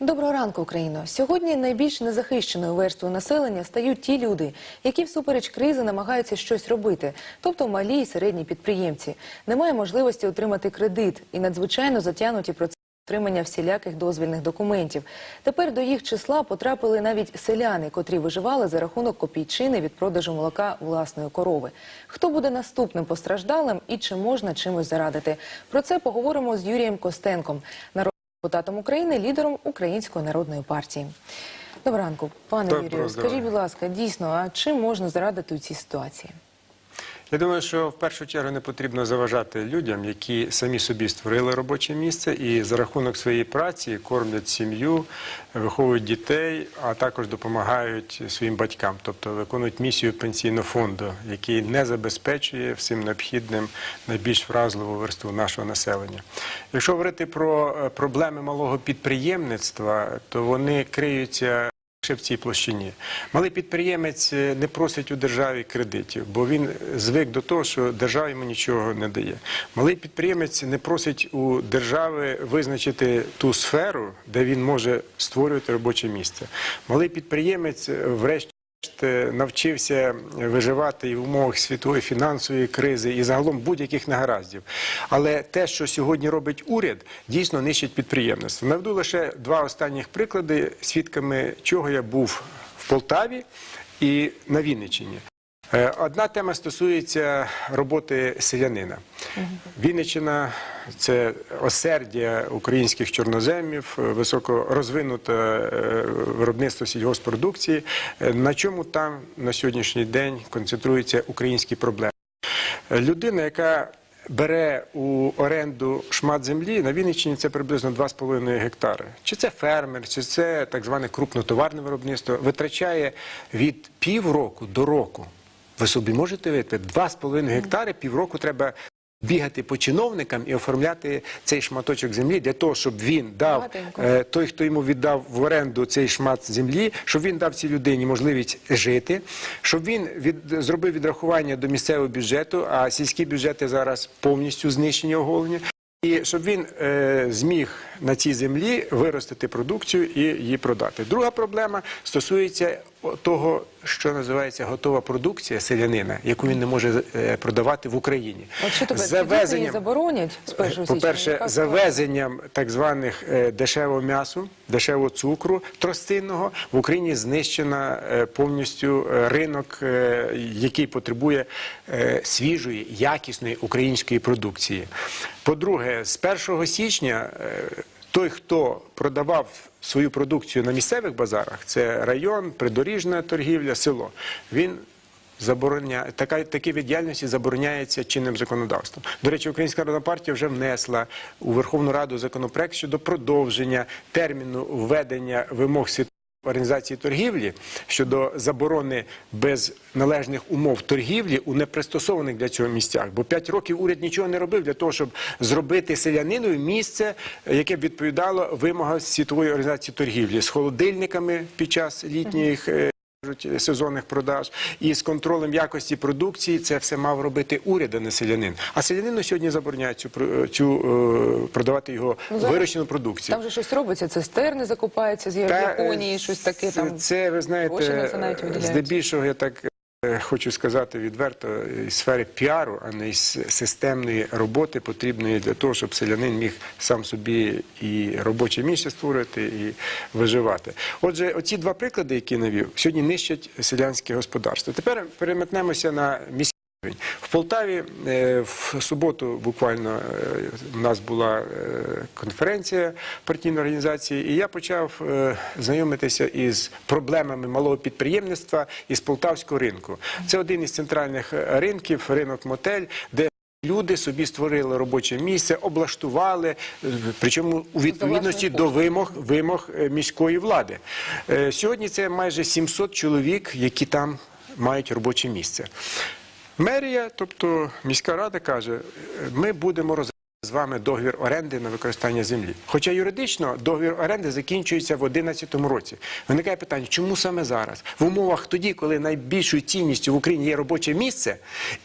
Доброго ранку, Україно. Сьогодні найбільш незахищеною верствою населення стають ті люди, які всупереч кризи намагаються щось робити, тобто малі і середні підприємці. Немає можливості отримати кредит і надзвичайно затягнуті процеси отримання всіляких дозвільних документів. Тепер до їх числа потрапили навіть селяни, котрі виживали за рахунок копійчини від продажу молока власної корови. Хто буде наступним постраждалим і чи можна чимось зарадити? Про це поговоримо з Юрієм Костенком, депутатом України, лідером Української народної партії. Доброго ранку, пане Юрію. Скажіть, будь ласка, дійсно, а чим можна зарадити у цій ситуації? Я думаю, що в першу чергу не потрібно заважати людям, які самі собі створили робоче місце і за рахунок своєї праці кормлять сім'ю, виховують дітей, а також допомагають своїм батькам, тобто виконують місію пенсійного фонду, який не забезпечує всім необхідним найбільш вразливу верству нашого населення. Якщо говорити про е, проблеми малого підприємництва, то вони криються. В цій площині малий підприємець е, не просить у державі кредитів, бо він звик до того, що держава йому нічого не дає. Малий підприємець не просить у держави визначити ту сферу, де він може створювати робоче місце. Малий підприємець, е, врешті. Навчився виживати і в умовах світової фінансової кризи і загалом будь-яких негараздів. Але те, що сьогодні робить уряд, дійсно нищить підприємництво. Наведу лише два останніх приклади, свідками чого я був в Полтаві і на Вінниччині. Е, Одна тема стосується роботи селянина. Вінниччина це осердя українських чорноземів, е, високо розвинуте е, виробництво сільгоспродукції. Е, На чому там на сьогоднішній день концентруються українські проблеми? Людина, яка бере у оренду шмат землі, на Вінниччині це приблизно 2,5 гектари. Чи це фермер, чи це так зване крупнотоварне виробництво, витрачає від півроку до року. Ви собі можете випити 2,5 гектари, півроку треба бігати по чиновникам і оформляти цей шматочок землі для того, щоб він дав е, той, хто йому віддав в оренду цей шмат землі, щоб він дав цій людині можливість жити, щоб він від, зробив відрахування до місцевого бюджету, а сільські бюджети зараз повністю знищені оголені. І щоб він е, зміг на цій землі виростити продукцію і її продати. Друга проблема стосується того, що називається готова продукція селянина, яку він не може е, продавати в Україні. От що тепер З чи дійсно її заборонять з 1 по-перше, завезенням так званих е, дешевого м'ясу, дешевого цукру тростинного в Україні знищена е, повністю ринок, який потребує свіжої, якісної української продукції. По-друге, з 1 січня той, хто продавав свою продукцію на місцевих базарах, це район, придоріжна торгівля, село. Він забороняє така такі від діяльності забороняється чинним законодавством. До речі, Українська народна партія вже внесла у Верховну Раду законопроект щодо продовження терміну введення вимог світової Організації торгівлі щодо заборони без належних умов торгівлі у непристосованих для цього місцях. Бо 5 років уряд нічого не робив для того, щоб зробити селяниною місце, яке б відповідало вимогам світової організації торгівлі з холодильниками під час літніх. Е, сезонних продаж і з контролем якості продукції це все мав робити уряд, а не селянин. А селянину сьогодні забороняють цю, про- цю е, продавати його Ну, вирощену продукцію. Там же щось робиться, цистерни закупаються з Японії, е, щось таке це, там. Це ви знаєте, здебільшого я так е, хочу сказати відверто, із сфери піару, а не із системної роботи потрібної для того, щоб селянин міг сам собі і робоче місце створити, і виживати. Отже, оці два приклади, які навів, сьогодні нищать селянське господарство. Тепер переметнемося на рівень. В Полтаві е, в суботу буквально е, у нас була е, конференція партійної організації, і я почав знайомитися із проблемами малого підприємництва із полтавського ринку. Це один із центральних ринків, ринок мотель, де Люди собі створили робоче місце, облаштували, причому у відповідності до вимог вимог міської влади. Сьогодні це майже 700 чоловік, які там мають робоче місце. Мерія, тобто міська рада, каже: ми будемо розвивати з вами договір оренди на використання землі. Хоча юридично договір оренди закінчується в 2011 році. Виникає питання, чому саме зараз? В умовах тоді, коли найбільшою цінністю в Україні є робоче місце,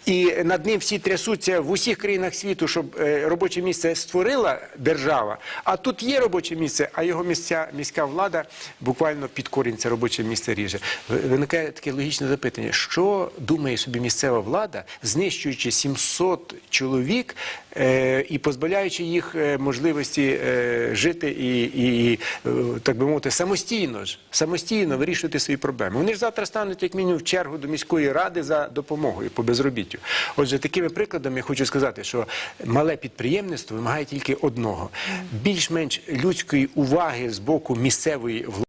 і над ним всі трясуться в усіх країнах світу, щоб е, робоче місце створила держава. А тут є робоче місце, а його місця, міська влада буквально під корінь це робоче місце ріже. Виникає таке логічне запитання: що думає собі місцева влада, знищуючи 700 чоловік е, і позбавляючи їх е, можливості е, жити і, і, і е, так би мовити, самостійно ж самостійно вирішувати свої проблеми. Вони ж завтра стануть як мінімум в чергу до міської ради за допомогою по безробіттю. Отже, такими прикладами я хочу сказати, що мале підприємництво вимагає тільки одного: більш-менш людської уваги з боку місцевої влади.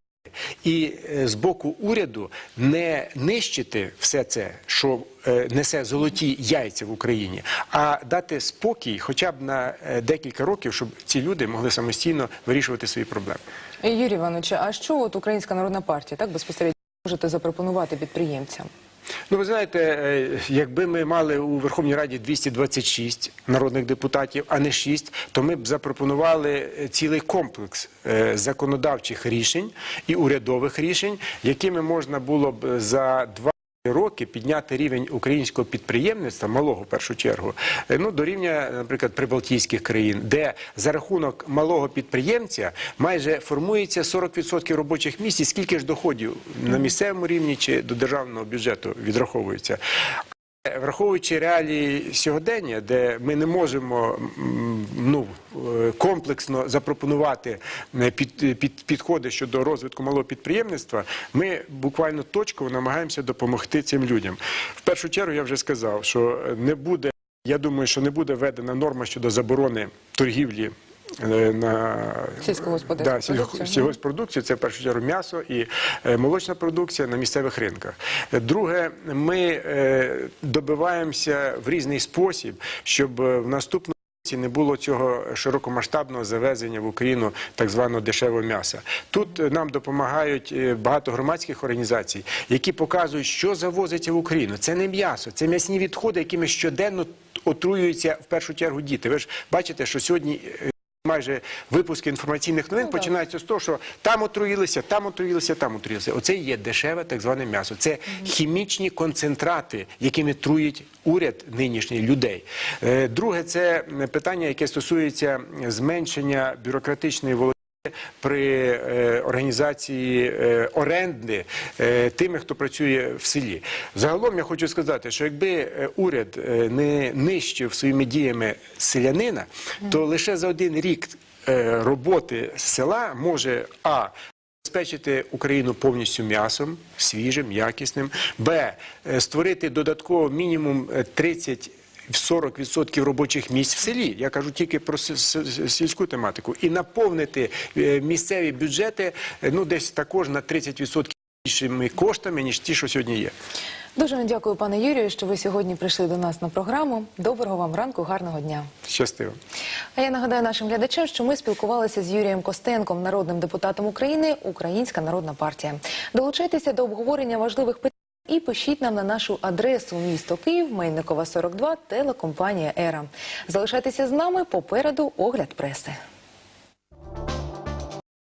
І е, з боку уряду не нищити все це, що е, несе золоті яйця в Україні, а дати спокій хоча б на е, декілька років, щоб ці люди могли самостійно вирішувати свої проблеми. Юрій Іванович, а що от Українська народна партія так безпосередньо можете запропонувати підприємцям? Ну, ви знаєте, е, якби ми мали у Верховній Раді 226 народних депутатів, а не 6, то ми б запропонували е, цілий комплекс е, законодавчих рішень і урядових рішень, якими можна було б за два роки підняти рівень українського підприємництва, малого в першу чергу, е, ну до рівня, наприклад, прибалтійських країн, де за рахунок малого підприємця майже формується 40% робочих місць, скільки ж доходів на місцевому рівні чи до державного бюджету відраховується. Враховуючи реалії сьогодення, де ми не можемо ну, е, комплексно запропонувати е, під, під, підходи щодо розвитку малого підприємництва, ми буквально точково намагаємося допомогти цим людям. В першу чергу я вже сказав, що не буде, я думаю, що не буде введена норма щодо заборони торгівлі. Е, На да, сільго- сільгоспродукцію, це в першу чергу м'ясо і е, молочна продукція на місцевих ринках. Е, Друге, ми добиваємося в різний спосіб, щоб в наступному не було цього широкомасштабного завезення в Україну так званого дешевого м'яса. Тут нам допомагають багато громадських організацій, які показують, що завозиться в Україну. Це не м'ясо, це м'ясні відходи, якими щоденно отруюються в першу чергу діти. Ви ж бачите, що сьогодні. Майже випуски інформаційних новин Ну, починаються з того, що там отруїлися, там отруїлися, там отруїлися. Оце є дешеве так зване м'ясо. Це хімічні концентрати, якими труїть уряд нинішній людей. Е, Друге, це питання, яке стосується зменшення бюрократичної володіння при е, організації е, оренди е, тими, хто працює в селі. Загалом я хочу сказати, що якби уряд не нищив своїми діями селянина, то лише за один рік роботи села може а забезпечити Україну повністю м'ясом свіжим, якісним, б створити додатково мінімум 30 в 40% робочих місць в селі. Я кажу тільки про сільську тематику, і наповнити е, місцеві бюджети е, ну десь також на 30% більшими коштами ніж ті, що сьогодні є. Дуже вам дякую, пане Юрію, що ви сьогодні прийшли до нас на програму. Доброго вам ранку, гарного дня. Щастиво. А я нагадаю нашим глядачам, що ми спілкувалися з Юрієм Костенком, народним депутатом України, Українська Народна партія. Долучайтеся до обговорення важливих питань і пишіть нам на нашу адресу місто Київ, Мельникова 42, телекомпанія Ера. Залишайтеся з нами попереду огляд преси.